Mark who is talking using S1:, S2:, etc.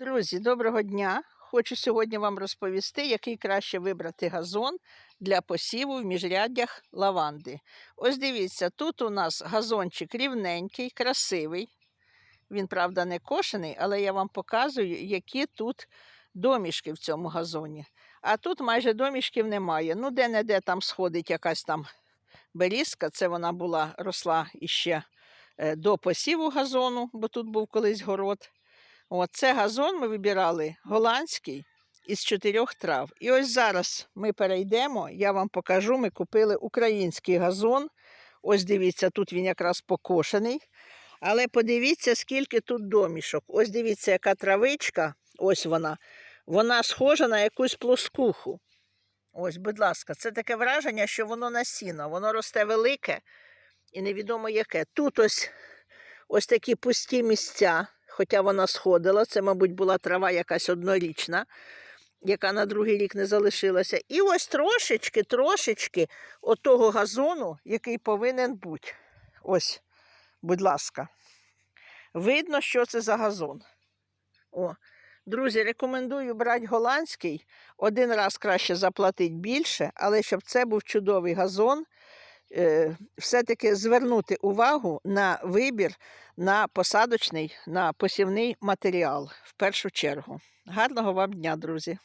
S1: Друзі, доброго дня! Хочу сьогодні вам розповісти, який краще вибрати газон для посіву в міжряддях лаванди. Ось дивіться, тут у нас газончик рівненький, красивий. Він, правда, не кошений, але я вам показую, які тут домішки в цьому газоні. А тут майже домішків немає. Ну, де-не-де там сходить якась там берізка. Це вона була росла іще е, до посіву газону, бо тут був колись город. От, це газон ми вибирали голландський із чотирьох трав. І ось зараз ми перейдемо, я вам покажу. Ми купили український газон. Ось дивіться, тут він якраз покошений. Але подивіться, скільки тут домішок. Ось дивіться, яка травичка, ось вона. Вона схожа на якусь плоскуху. Ось, будь ласка, це таке враження, що воно насіно. Воно росте велике і невідомо яке. Тут ось, ось такі пусті місця хоча вона сходила, це, мабуть, була трава якась однорічна, яка на другий рік не залишилася. І ось трошечки, трошечки отого газону, який повинен бути. Ось, будь ласка, видно, що це за газон. О, Друзі, рекомендую брати голландський. Один раз краще заплатити більше, але щоб це був чудовий газон. Е, все-таки звернути увагу на вибір на посадочний, на посівний матеріал в першу чергу. Гарного вам дня, друзі!